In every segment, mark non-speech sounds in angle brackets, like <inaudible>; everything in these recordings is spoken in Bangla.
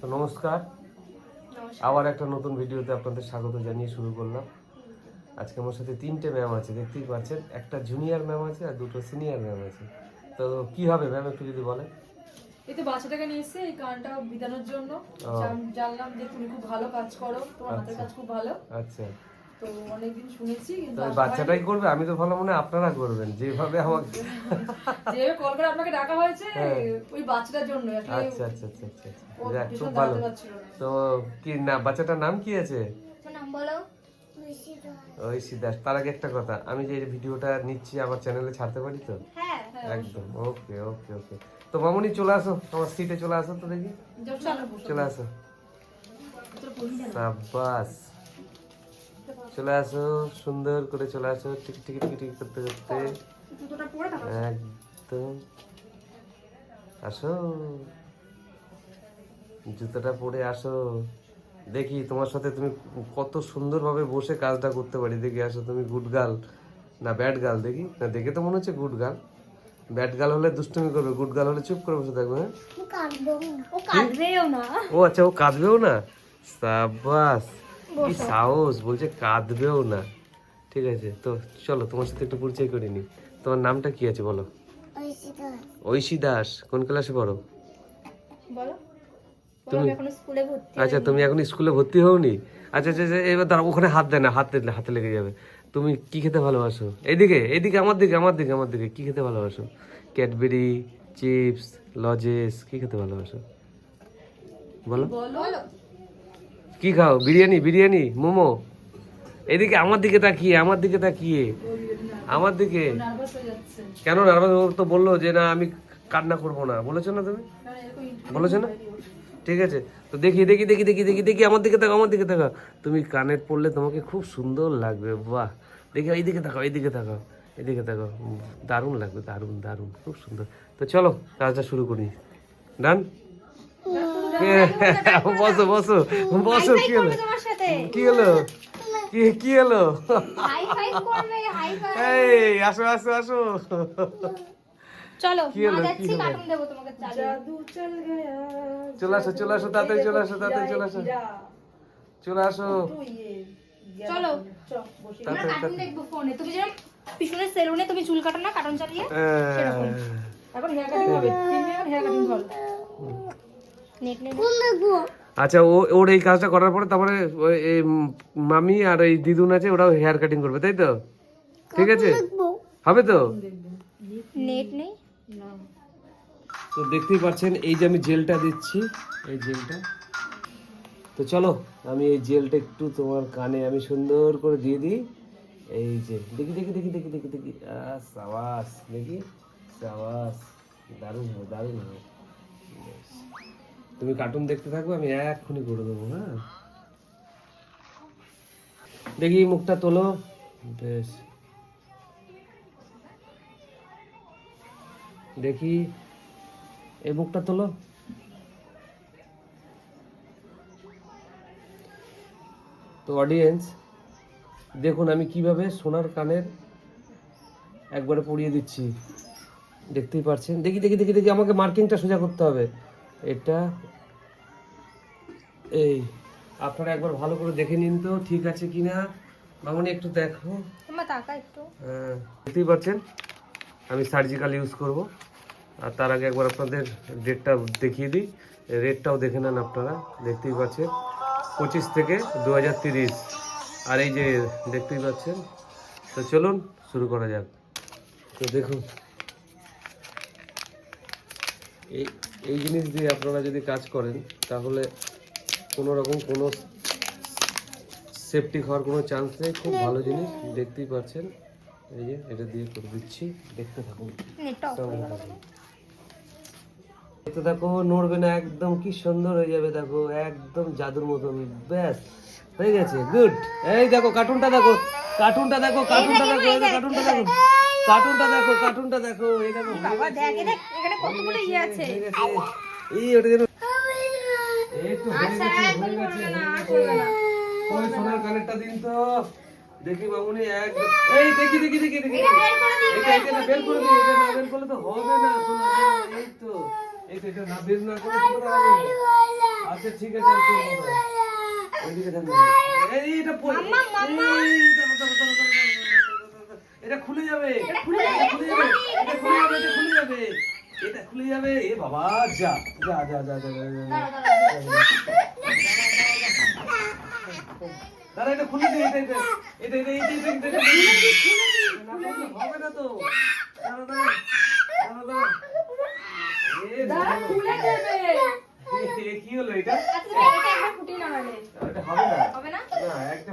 তো নমস্কার। আবার একটা নতুন ভিডিওতে আপনাদের স্বাগত জানিয়ে শুরু করলাম। আজকে আমার সাথে তিনটে ম্যাম আছে দেখতেই পাচ্ছেন। একটা জুনিয়র ম্যাম আছে আর দুটো সিনিয়র ম্যাম আছে। তো কি হবে ম্যাম একটু যদি বলেন? এই তো বাচ্চাটাকে নিয়ে এসে এই গানটা বিধানোর জন্য। জানলাম যে তুমি খুব ভালো কাজ করো তোমার হাতের আচ্ছা। কাজ খুব ভালো। আচ্ছা। তো অনেকদিন শুনেছি কিন্তু তো ওই আসা বাচ্চাটাই করবে আমি তো ভালো মনে হয় আপনারা করবেন যেভাবে আমাকে যেভাবে কল করে আপনাকে ডাকা হয়েছে হ্যাঁ। ওই বাচ্চাটার জন্য আচ্ছা আচ্ছা আচ্ছা আচ্ছা আচ্ছা। যাক, খুব ভালো। তো কি না বাচ্চাটার নাম কি আছে? নাম বলো। ওই সিদ্ধাস তার আগে একটা কথা আমি যে ভিডিওটা নিচ্ছি আমার চ্যানেলে ছাড়তে পারি তো? হ্যাঁ একদম ওকে ওকে ওকে। তো মামুনি চলে আসো আমার সিটে চলে আসো তো দেখি। চলে আসো। সাবাস চলে আসো সুন্দর করে চলে আসো টিকি টিকি টিকি টিকি করতে করতে। জুতোটা পরে থাকো একদম। আসো। জুতোটা পরে আসো। দেখি তোমার সাথে তুমি কত সুন্দরভাবে বসে কাজটা করতে পারি। দেখি আসো তুমি গুড গার্ল না ব্যাড গার্ল দেখি। না দেখে তো মনে হচ্ছে গুড গার্ল ব্যাড গার্ল হলে দুষ্টুমি করবে গুড গার্ল হলে চুপ করে বসে থাকবে হ্যাঁ? ও কাঁদবেও না ও আচ্ছা ও কাঁদবেও না? সাবাস কি সাহস? বলছে কাঁদবেও না। ঠিক আছে তো চলো তোমার সাথে একটু পরিচয় করে নি তোমার নামটা কি আছে বলো? ঐশী দাস। কোন ক্লাসে পড়ো? বলো। তুমি আমি এখন স্কুলে ভর্তি আচ্ছা তুমি এখন স্কুলে ভর্তি হওনি? আচ্ছা আচ্ছা আচ্ছা, এবার দাঁড়া ওখানে হাত দেয় না হাত দিলে হাতে লেগে যাবে। তুমি কি খেতে ভালোবাসো? এইদিকে এইদিকে আমার দিকে আমার দিকে আমার দিকে। কি খেতে ভালোবাসো? ক্যাডবেরি চিপস লজেস কি খেতে ভালোবাসো? বলো। বলো। কি খাও? বিরিয়ানি বিরিয়ানি মোমো? এদিকে আমার দিকে তাকিয়ে আমার দিকে তাকিয়ে। আমার দিকে। কেন নার্ভাস? তো বলল যে না আমি কান্না করব না। বলেছ না তুমি? বলেছ না? ঠিক আছে। তো দেখি দেখি দেখি দেখি দেখি দেখি আমার দিকে তাকাও আমার দিকে তাকাও। তুমি কানের পড়লে তোমাকে খুব সুন্দর লাগবে। বাহ! দেখি এইদিকে তাকাও এইদিকে তাকাও এদিকে উম, দারুণ লাগবে দারুণ দারুণ খুব সুন্দর। তো চলো কাজটা শুরু করি। ডান? <laughs> বসো বসো বসো কি হলো? কি হলো? কি কি হলো? হাই ফাই করবে হাই ফাই এই আসো আসো আসো। চলো চল আসো চলে আসো তাড়াতাড়ি চলে আসো তাড়াতাড়ি চলে আসো। চলে আসো। ইয়ে চলো। চল বসে। আমরা কার্টুন দেখব ফোনে তুমি যেরকম পিছনের সেলুনে তুমি চুল কাটো না কার্টুন চালিয়ে আহ, এখন হেয়ার কাটিং হবে। তিন হেয়ার কাটিং হবে নেট নেট আচ্ছা ও ওর এই কাজটা করার পরে তারপরে ওই এই মামি আর এই দিদুন আছে ওরাও হেয়ার কাটিং করবে তাই তো? ঠিক আছে? হবে তো? নেট নেই? তো দেখতেই পাচ্ছেন এই যে আমি জেলটা দিচ্ছি এই জেলটা। তো চলো আমি এই জেলটা একটু তোমার কানে আমি সুন্দর করে দিয়ে দিই। এই যে দেখি দেখি দেখি দেখি দেখি দেখি। সাবাস দেখি। সাবাস দারুণ হবে দারুণ হবে। তুমি কার্টুন দেখতে থাকবে আমি এক্ষুনি করে দেবো হ্যাঁ? দেখি মুখটা তোলো। বেশ। দেখি। এই মুখটা তোলো। তো অডিয়েন্স দেখুন, আমি কীভাবে সোনার কানের একবারে পরিয়ে দিচ্ছি। দেখতেই পারছেন? দেখি দেখি দেখি দেখি, আমাকে মার্কিংটা সোজা করতে হবে। এটা এই আপনারা একবার ভালো করে দেখে নিন তো ঠিক আছে কিনা? মামনি একটু দেখো। একটু। হ্যাঁ, দেখতেই পাচ্ছেন আমি সার্জিক্যাল ইউজ করব। আর তার আগে একবার আপনাদের ডেটটা দেখিয়ে দিই। রেটটাও দেখে নেন আপনারা দেখতেই পাচ্ছেন। পঁচিশ থেকে দু আর এই যে দেখতেই পাচ্ছেন? তো চলুন শুরু করা যাক। তো দেখুন। এই এই জিনিস দিয়ে আপনারা যদি কাজ করেন তাহলে কোনো রকম কোনো সেফটি হওয়ার কোনো চান্স নেই। খুব ভালো জিনিস দেখতেই পাচ্ছেন। এই যে এটা দিয়ে করে দিচ্ছি। দেখতে থাকুন। দেখতে দেখো নড়বে না একদম কি সুন্দর হয়ে যাবে দেখো একদম জাদুর মতন। ব্যাস হয়ে গেছে গুড এই দেখো কার্টুনটা দেখো কার্টুনটা দেখো কার্টুনটা দেখো কার্টুনটা দেখো। কার্টুনটা দেখো কার্টুনটা দেখো এই দেখো বাবা দেখ এখানে কতগুলো ইয়ে আছে এই ওটা যেন এই তো হয়ে গেছে হয়ে গেছে হয়ে গেছে ওই সোনার কানেরটা দিন তো দেখি বাবুনি এক এই দেখি দেখি দেখি দেখি এটা এটা না বের করে দিই এটা না বের করলে তো হবে না সোনা এই তো এই তো এটা না বের না করে করে আচ্ছা ঠিক আছে না। ওইদিকে থাকবে। এই এটা পড়ে- এই, দাঁড়াও, এটা খুলে যাবে এটা খুলে যাবে এটা খুলে যাবে এটা খুলে যাবে এটা খুলে যাবে এ বাবা যা যা যা যা যা দাঁড়া এটা খুলে দে এটা এটা এটা এটা এটা এটা এটা হবে না তো দাঁড়া দাঁড়া দাঁড়া দাঁড়া কি হলো এটা এটা হবে না হবে না একটা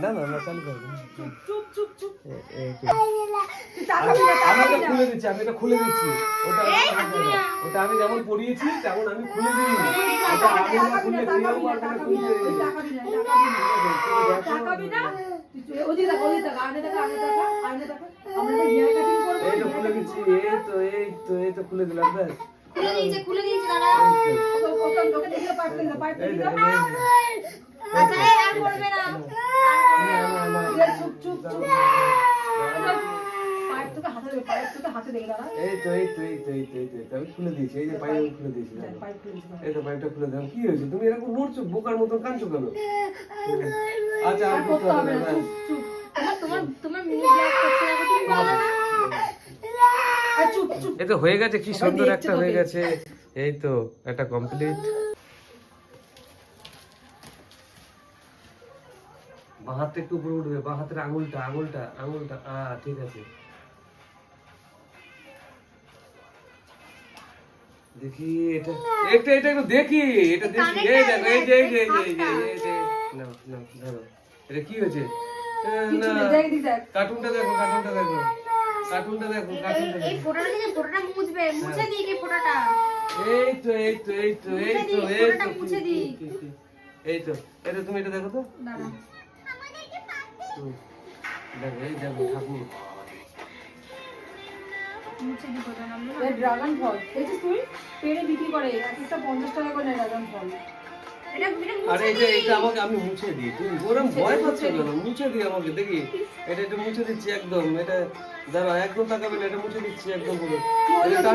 না না না চালু করব চুপ আমি তো খুলে দিচ্ছি আমি তো খুলে দিচ্ছি যেমন পড়িয়েছি তেমন আমি খুলে দিই খুলে এই তো, খুলে দিলাম, ব্যাস। এই খুলে দিয়েছি এই যে খুলে দিয়েছি এই তো খুলে কি তুমি এরকম নড়ছো বোকার মতো কাঁদছো কেন? আচ্ছা তোমার তোমার আর চুপ চুপ তো হয়ে গেছে কি সুন্দর একটা হয়ে গেছে। এই তো একটা কমপ্লিট বাঁ হাতটা একটু উপরে উঠবে বাঁ হাতের আঙুলটা আঙুলটা আঙুলটা আ ঠিক আছে। দেখি এটা এটা এটা একটু দেখি এটা দেখি। এই দেখো এই যে এই যে এই যে এই যে এই যে না না ধরো। এটা কি হয়েছে? কার্টুনটা দেখো কার্টুনটা দেখো। কার্টুনটা দেখো কার্টুনটা এই ফটোটা থেকে ফটোটা মুছবে মুছে দিই কি ফটোটা। এই তো এই তো এই তো এই তো এই তো মুছে দিই। এই তো এটা তুমি এটা দেখো তো? দাঁড়া হুম। দেখো এই দেখো ঠাকুর। মুছে দিই ফটোটা আমরা এই ড্রাগন ফল দেখছিস তুই? পেড়ে বিক্রি করে একটা পঞ্চাশ টাকা করে ড্রাগন ফল আরে এটা এটা আমাকে আমি মুছে দিই তুমি ওরম ভয় পাচ্ছ কেন? মুছে দিই আমাকে দেখি এটা একটু মুছে দিচ্ছি একদম এটা দাঁড়া একদম তাকাবে না এটা মুছে দিচ্ছি একদম পুরো। এটা।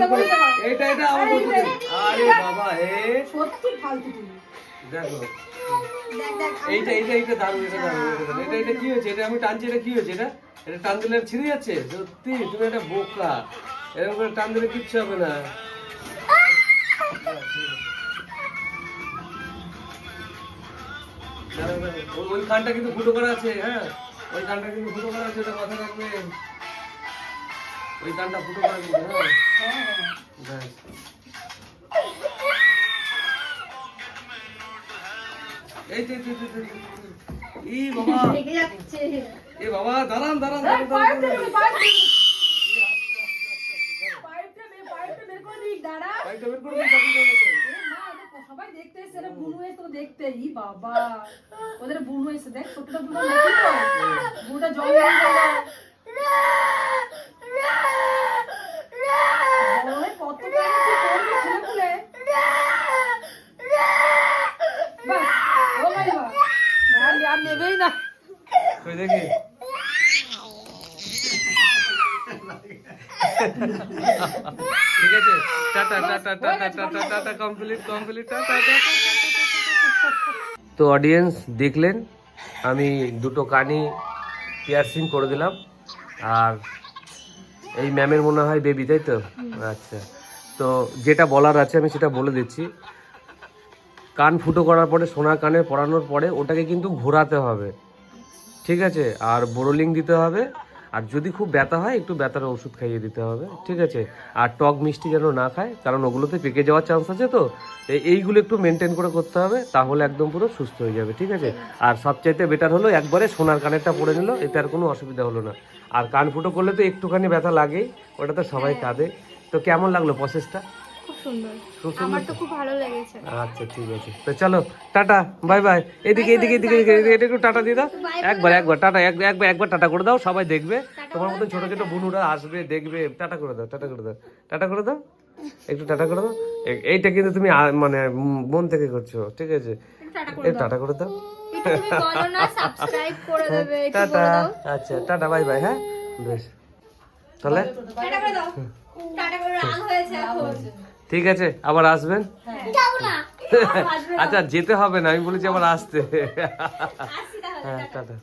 এটা এটা আমার আরে বলতে আরে বাবা হে সত্যি ফালতু তুই দেখো। দেখ দেখ এইটা এইটা এইটা দারুণ এটা দারুণ এটা দারুণ। এটা এটা কি হয়েছে? এটা আমি টানছি এটা কি হয়েছে? এটা এটা টান দিলে আর ছিঁড়ে যাচ্ছে? সত্যি তুমি এটা বোকা। এরকম করে টান দিলে কিচ্ছু হবে না। ওই- ওই কানটা কিন্তু ফুটো করা আছে হ্যাঁ? ওই কানটা কিন্তু ফুটো করা আছে ওটা মাথায় রাখবে ওই কানটা ফুটো করা কিন্তু হ্যাঁ? ব্যাস। এই তো, এই তো, এই তো, এই তো, এই তো। ই বাবা। লেগে যাচ্ছে। এ বাবা দাঁড়ান দাঁড়ান এই দাঁড়ান, সবাই দেখতে এসছে, এরা বুনু এসছে তো দেখতে। ই বাবা, <laughs> ওদের বুনু এসছে, দেখ, ছোটটা বুনু তো? বুনুটা জল নিয়ে গেল। বড় হয়ে কত প্রেম তুই করবি খুলে খুলে। বাস, ও মাই বাবা। আর আর নেবেই না কই দেখি ঠিক আছে tata tata tata tata tata complete complete tata tata তো অডিয়েন্স দেখলেন আমি দুটো কানি পিয়ারসিং করে দিলাম। আর এই ম্যামের মনে হয় বেবি তাই তো? আচ্ছা। তো যেটা বলার আছে আমি সেটা বলে দিচ্ছি। কান ফুটো করার পরে সোনা কানে পরানোর পরে ওটাকে কিন্তু ঘোরাতে হবে। ঠিক আছে? আর বোরোলিং দিতে হবে। আর যদি খুব ব্যথা হয়, একটু ব্যথার ওষুধ খাইয়ে দিতে হবে। ঠিক আছে? আর টক মিষ্টি যেন না খায়, কারণ ওগুলোতে পেকে যাওয়ার চান্স আছে তো। এইগুলো একটু মেনটেন করে করতে হবে, তাহলে একদম পুরো সুস্থ হয়ে যাবে, ঠিক আছে? আর সবচাইতে বেটার হলো, একবারে সোনার কানেরটা পরে নিল, এতে আর কোনো অসুবিধা হলো না। আর কান ফুটো করলে তো একটুখানি ব্যথা লাগেই, ওটা তো সবাই কাঁদে। তো কেমন লাগল প্রসেসটা সুন্দর। আমার তো খুব ভালো লেগেছে। আচ্ছা ঠিক আছে। তো চলো টাটা বাই বাই। এদিকে এদিকে এদিকে এদিকে এদিকে, এটা একটু টাটা দিয়ে দাও। একবার একবার টাটা এক- একবার একবার টাটা করে দাও সবাই দেখবে। তোমার মতন ছোট ছোট বুনুরা আসবে দেখবে। টাটা করে দাও টাটা করে দাও টাটা করে দাও। একটু টাটা করে দাও। এইটা কিন্তু তুমি মানে মন থেকে করছ ঠিক আছে? টাটা টাটা করে দাও। একটু তুমি বলো না সাবস্ক্রাইব করে দেবে একটু টাটা। আচ্ছা টাটা বাই বাই হ্যাঁ? বেশ। তাহলে? টাটা করে দাও। টাটা করে রাগ হয়েছে এখন। ঠিক আছে আবার আসবেন? আচ্ছা যেতে হবে না আমি বলেছি আবার আসতে। হ্যাঁ টাটা।